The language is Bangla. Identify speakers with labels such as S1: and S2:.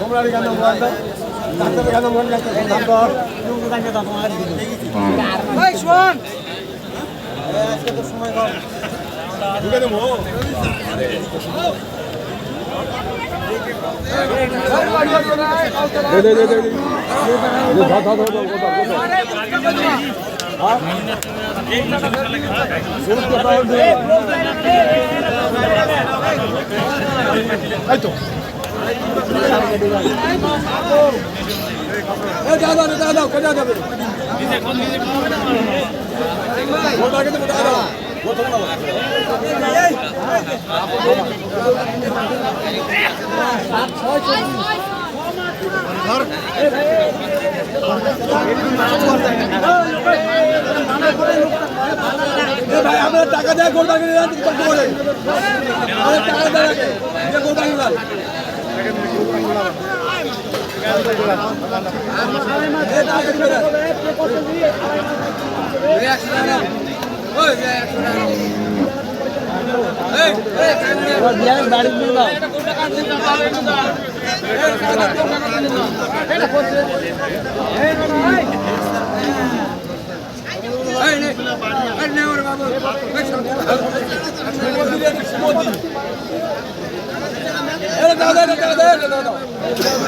S1: তোমরা কেন মন ডাক্তারের কেন দাদা দাদা কোথায় ভাই আমরা টাকা দেয় গোল করে টাকা দেয় যে গোল বাড়ি দাদা দাদা দাদা দাদা